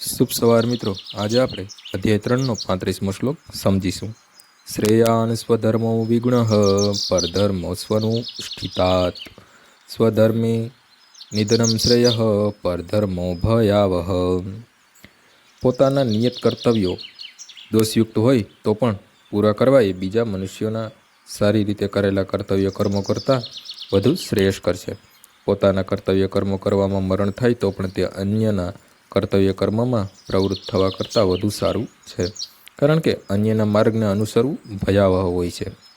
શુભ સવાર મિત્રો. આજે આપણે અધ્યાય ત્રણનો પાંત્રીસમો શ્લોક સમજીશું. શ્રેયાન સ્વધર્મો વિગુણ પરધર્મો સ્વનું સ્થિતાત. સ્વધર્મે નિધનમ શ્રેય પરધર્મો ભયાવહ પોતાના નિયત કર્તવ્યો દોષયુક્ત હોય તો પણ પૂરા કરવા એ બીજા મનુષ્યોના સારી રીતે કરેલા કર્તવ્ય કર્મો કરતાં વધુ શ્રેયસ્કર છે. પોતાના કર્તવ્ય કર્મો કરવામાં મરણ થાય તો પણ તે અન્યના કર્તવ્ય કર્મમાં પ્રવૃત્ત થવા કરતાં વધુ સારું છે. કારણ કે અન્યના માર્ગને અનુસરવું ભયાવહ હોય છે.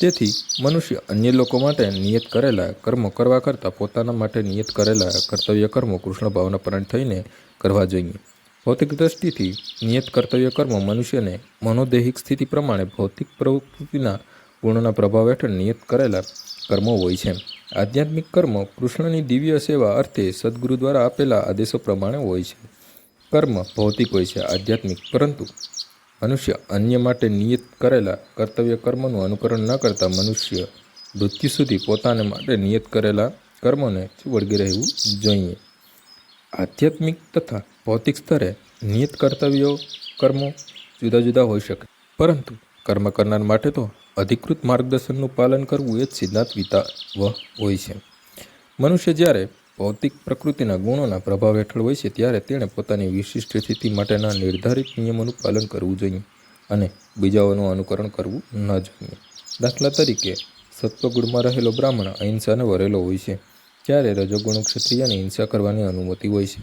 તેથી મનુષ્ય અન્ય લોકો માટે નિયત કરેલા કર્મો કરવા કરતાં પોતાના માટે નિયત કરેલા કર્તવ્ય કર્મો કૃષ્ણ ભાવના પરણ થઈને કરવા જોઈએ. ભૌતિક દ્રષ્ટિથી નિયત કર્તવ્ય કર્મો મનુષ્યને મનોદૈહિક સ્થિતિ પ્રમાણે ભૌતિક પ્રવૃત્તિના ગુણોના પ્રભાવ હેઠળ નિયત કરેલા કર્મો હોય છે. આધ્યાત્મિક કર્મો કૃષ્ણની દિવ્ય સેવા અર્થે સદગુરુ દ્વારા આપેલા આદેશો પ્રમાણે હોય છે. કર્મ ભૌતિક હોય છે, આધ્યાત્મિક. પરંતુ મનુષ્ય અન્ય માટે નિયત કરેલા કર્તવ્ય કર્મનું અનુકરણ ન કરતા મનુષ્ય મૃત્યુ સુધી પોતાને માટે નિયત કરેલા કર્મોને વળગી રહેવું જોઈએ. આધ્યાત્મિક તથા ભૌતિક સ્તરે નિયત કર્તવ્યો કર્મો જુદા જુદા હોઈ શકે. પરંતુ કર્મ કરનાર માટે તો અધિકૃત માર્ગદર્શનનું પાલન કરવું એ જ સિદ્ધાંત વિતાવ હોય છે. મનુષ્ય જ્યારે ભૌતિક પ્રકૃતિના ગુણોના પ્રભાવ હેઠળ હોય છે, ત્યારે તેણે પોતાની વિશિષ્ટ સ્થિતિ માટેના નિર્ધારિત નિયમોનું પાલન કરવું જોઈએ અને બીજાઓનું અનુકરણ કરવું ન જોઈએ. દાખલા તરીકે, સત્વગુણમાં રહેલો બ્રાહ્મણ અહિંસાને વરેલો હોય છે જ્યારે રજોગુણ ક્ષત્રિયને હિંસા કરવાની અનુમતિ હોય છે.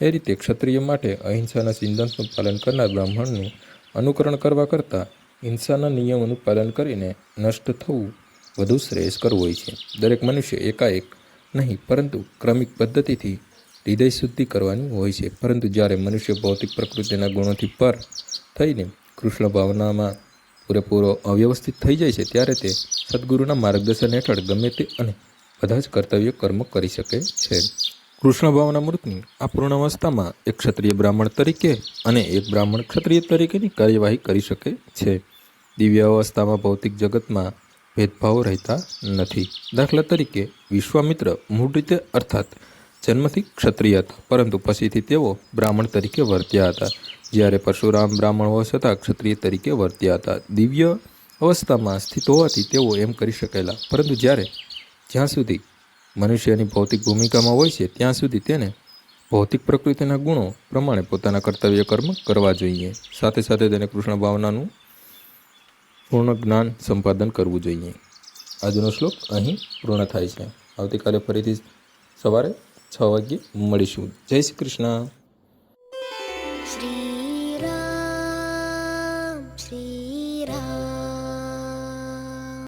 એ રીતે ક્ષત્રિય માટે અહિંસાના સિદ્ધાંતનું પાલન કરનાર બ્રાહ્મણનું અનુકરણ કરવા કરતાં હિંસાના નિયમોનું પાલન કરીને નષ્ટ થવું વધુ શ્રેયસ્કર હોય છે. દરેક મનુષ્ય એકાએક નહીં, પરંતુ ક્રમિક પદ્ધતિથી હૃદય શુદ્ધિ કરવાની હોય છે. પરંતુ જ્યારે મનુષ્ય ભૌતિક પ્રકૃતિના ગુણોથી પર થઈને કૃષ્ણ ભાવનામાં પૂરેપૂરો અવ્યવસ્થિત થઈ જાય છે, ત્યારે તે સદગુરુના માર્ગદર્શન હેઠળ ગમે તે અને બધા જ કર્તવ્ય કર્મ કરી શકે છે. કૃષ્ણ ભાવના મૂર્તની આ પૂર્ણાવસ્થામાં એક ક્ષત્રિય બ્રાહ્મણ તરીકે અને એક બ્રાહ્મણ ક્ષત્રિય તરીકેની કાર્યવાહી કરી શકે છે. દિવ્ય અવસ્થામાં ભૌતિક જગતમાં ભેદભાવ રહેતા નથી. દાખલા તરીકે વિશ્વામિત્ર મૂળ રીતે અર્થાત જન્મથી ક્ષત્રિય હતા, પરંતુ પછીથી તેઓ બ્રાહ્મણ તરીકે વર્ત્યા હતા. જ્યારે પરશુરામ બ્રાહ્મણ હોવા છતાં ક્ષત્રિય તરીકે વર્ત્યા હતા. દિવ્ય અવસ્થામાં સ્થિત હોવાથી તેઓ એમ કરી શકેલા. પરંતુ જ્યારે જ્યાં સુધી મનુષ્યની ભૌતિક ભૂમિકામાં હોય છે, ત્યાં સુધી તેને ભૌતિક પ્રકૃતિના ગુણો પ્રમાણે પોતાના કર્તવ્ય કર્મ કરવા જોઈએ. સાથે સાથે તેને કૃષ્ણ ભાવનાનું પૂર્ણ જ્ઞાન સંપાદન કરવું જોઈએ. આજનો શ્લોક અહીં પૂર્ણ થાય છે. આવતીકાલે ફરીથી સવારે છ વાગ્યે મળીશું. જય શ્રી કૃષ્ણ.